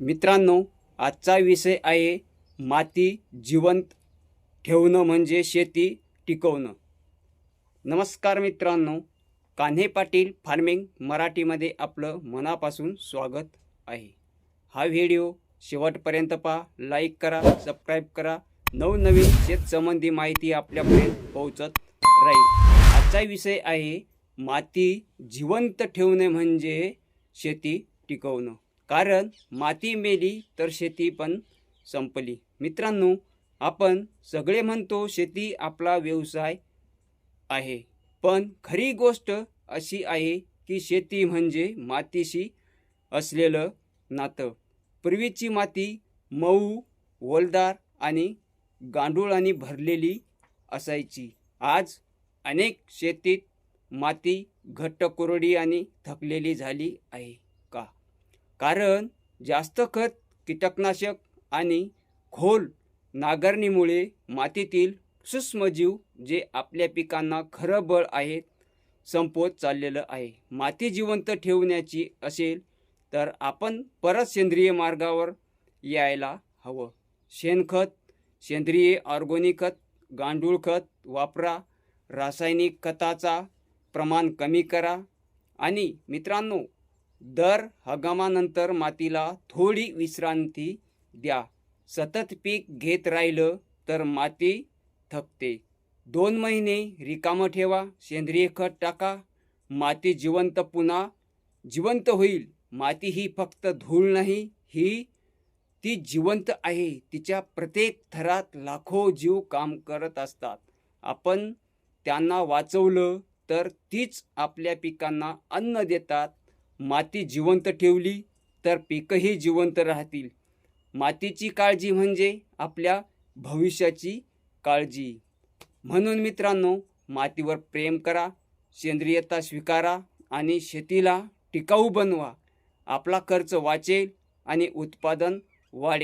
मित्रांनो आजचा विषय आहे माती जिवंत ठेवणं म्हणजे शेती टिकवणं. नमस्कार मित्रांनो कान्हे पाटील फार्मिंग मराठीमध्ये आपलं मनापासून स्वागत आहे. हा व्हिडिओ शेवटपर्यंत पहा लाईक करा सबस्क्राईब करा. नवनवीन शेतसंबंधी माहिती आपल्यापर्यंत पोहोचत राहील. आजचा विषय आहे माती जिवंत ठेवणे म्हणजे शेती टिकवणं. कारण माती मेली तर शेती पण संपली. मित्रांनो आपण सगळे म्हणतो शेती आपला व्यवसाय आहे. पण खरी गोष्ट अशी आहे की शेती म्हणजे मातीशी असलेलं नातं. पूर्वीची माती मऊ ओलदार आणि गांडूळाने भरलेली असायची. आज अनेक शेतीत माती घट्ट कोरडी आणि थकलेली झाली आहे. कारण जास्त खत कीटकनाशक आणि खोल नांगरणीमुळे मातीतील सूक्ष्मजीव जे आपल्या पिकांना खरं बळ आहेत संपवत चाललेलं आहे. माती जिवंत ठेवण्याची असेल तर आपण परत सेंद्रिय मार्गावर यायला हवं. शेणखत सेंद्रिय ऑर्गोनिक खत गांडूळ खत वापरा रासायनिक खताचा प्रमाण कमी करा. आणि मित्रांनो दर हगामानंतर मातीला थोडी विश्रांती द्या. सतत पीक घेत राहिलं तर माती थकते. दोन महिने रिकामं ठेवा सेंद्रिय खत टाका. माती जिवंत पुन्हा. जिवंत होईल. माती ही फक्त धूळ नाही ही ती जिवंत आहे. तिच्या प्रत्येक थरात लाखो जीव काम करत असतात. आपण त्यांना वाचवलं तर तीच आपल्या पिकांना अन्न देतात. माती जिवंत ठेवली तर पिकंही जिवंत राहतील. मातीची काळजी म्हणजे आपल्या भविष्याची काळजी. म्हणून मित्रांनो मातीवर प्रेम करा सेंद्रियता स्वीकारा आणि शेतीला टिकाऊ बनवा. आपला खर्च वाचेल आणि उत्पादन वाढेल.